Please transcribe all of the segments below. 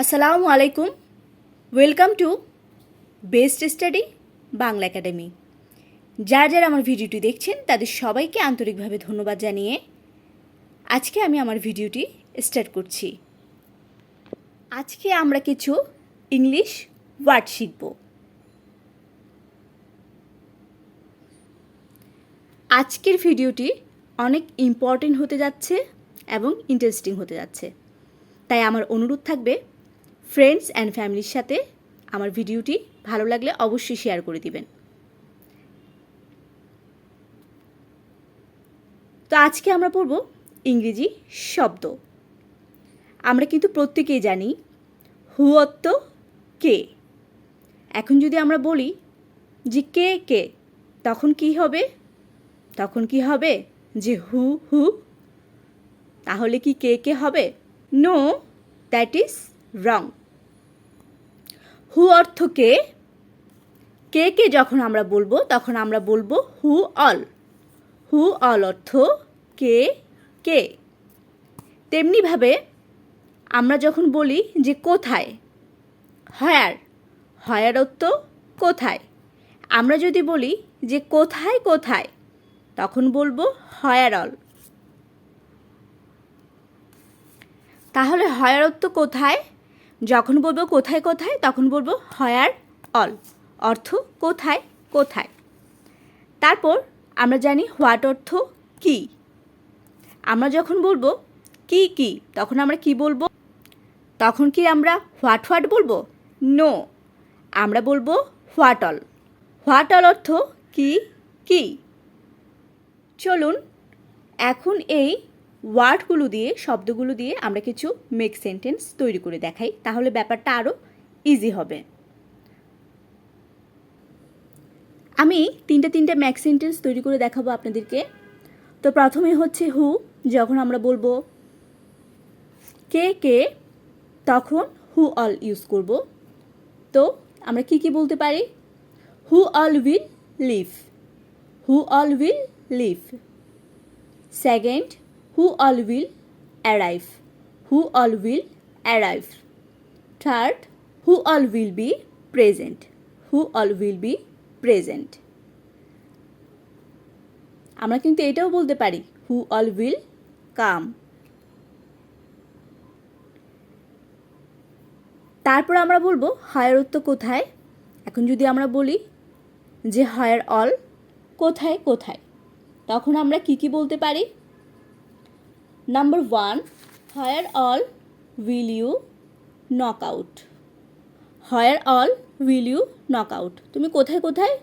আসসালামু আলাইকুম। Welcome to best study Bangla academy যারা যারা আমার ভিডিওটি দেখছেন, তাদের সবাইকে আন্তরিকভাবে ধন্যবাদ জানিয়ে আজকে আমি আমার ভিডিওটি স্টার্ট করছি। আজকে আমরা কিছু ইংলিশ ওয়ার্ড শিখব। আজকের ভিডিওটি অনেক ইম্পর্টেন্ট হতে যাচ্ছে এবং ইন্টারেস্টিং হতে যাচ্ছে। তাই আমার অনুরোধ থাকবে ফ্রেন্ডস অ্যান্ড ফ্যামিলির সাথে আমার ভিডিওটি ভালো লাগলে অবশ্যই শেয়ার করে দিবেন। তো আজকে আমরা পড়ব ইংরেজি শব্দ। আমরা কিন্তু প্রত্যেকেই জানি হুয়ত্ত কে। এখন যদি আমরা বলি যে কে কে, তখন কি হবে? তখন কি হবে যে হু হু তাহলে কি কে কে হবে? No that is wrong. Who অর্থ কে? কে কে যখন আমরা বলব, তখন আমরা বলব হু অল। হু অল অর্থ কে? কে? তেমনিভাবে আমরা যখন বলি যে কোথায়, হয়ার হয়ার অর্থ কোথায়। আমরা যদি বলি যে কোথায় কোথায়, তখন বলব হয়ার অল। তাহলে হয়ারত্ব কোথায়? যখন বলব কোথায় কোথায়, তখন বলব হয়ার অল। অর্থ কোথায় কোথায়। তারপর আমরা জানি হোয়াট অর্থ কি। আমরা যখন বলব কি কি, তখন আমরা কি বলব? তখন কি আমরা হোয়াট হোয়াট বলব? নো। আমরা বলব হোয়াট অল। হোয়াট অল অর্থ কি কি। চলুন, এখন এই ওয়ার্ডগুলো দিয়ে, শব্দগুলো দিয়ে আমরা কিছু মেক সেন্টেন্স তৈরি করে দেখাই। তাহলে ব্যাপারটা আরও ইজি হবে। আমি তিনটে তিনটে ম্যাক সেন্টেন্স তৈরি করে দেখাবো আপনাদেরকে। তো প্রথমে হচ্ছে হু যখন আমরা বলব কে কে, তখন হু অল ইউজ করব। তো আমরা কি কি বলতে পারি? Who all will leave who all will leave second who all will arrive who all will arrive third who all will be present who all will be present আমরা কিন্তু এটাও বলতে পারি হু অল উইল কাম তারপর আমরা বলব হায়ারত্ব কোথায়? এখন যদি আমরা বলি যে হায়ার অল কোথায় কোথায়? তখন আমরা কি কি বলতে পারি? Number one where all will you knock out where all will you knock out তুমি কোথায় কোথায়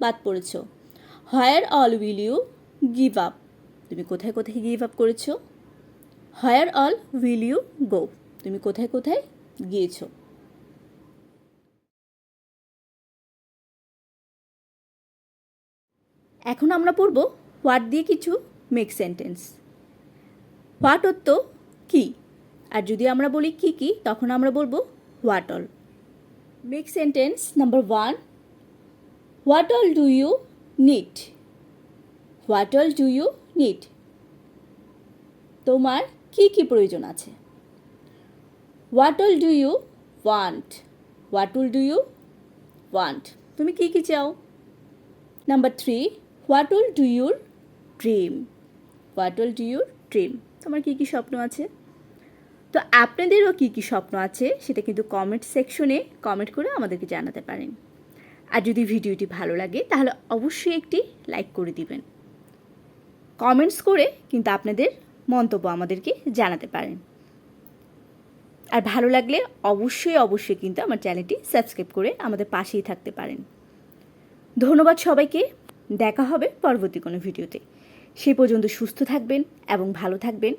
বাদ পড়েছ? Where all will you give up তুমি কোথায় কোথায় গিভ আপ করেছ? Where all will you go তুমি কোথায় কোথায় গিয়েছো? এখন আমরা পড়ব হোয়াট দিয়ে কিছু মেক সেন্টেন্স হোয়াট অর্থ কি? আর যদি আমরা বলি কি কি, তখন আমরা বলব what all. Make sentence number one what all do you need what all do you need তোমার কি কি প্রয়োজন আছে? What all do you want what all do you want তুমি কি কি চাও? Number three what all do your dream what all do your dream তোমার কী কী স্বপ্ন আছে? তো আপনাদেরও কী কী স্বপ্ন আছে সেটা কিন্তু কমেন্ট সেকশনে কমেন্ট করে আমাদেরকে জানাতে পারেন। আর যদি ভিডিওটি ভালো লাগে তাহলে অবশ্যই একটি লাইক করে দিবেন। কমেন্টস করে কিন্তু আপনাদের মন্তব্য আমাদেরকে জানাতে পারেন। আর ভালো লাগলে অবশ্যই অবশ্যই কিন্তু আমার চ্যানেলটি সাবস্ক্রাইব করে আমাদের পাশেই থাকতে পারেন। ধন্যবাদ সবাইকে। দেখা হবে পরবর্তী কোনো ভিডিওতে। সে পর্যন্ত সুস্থ থাকবেন এবং ভালো থাকবেন।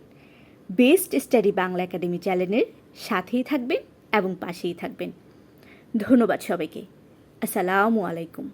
বেস্ট স্টাডি বাংলা একাডেমি চ্যানেলের সাথেই থাকবেন এবং পাশেই থাকবেন। ধন্যবাদ সবাইকে। আসসালামু আলাইকুম।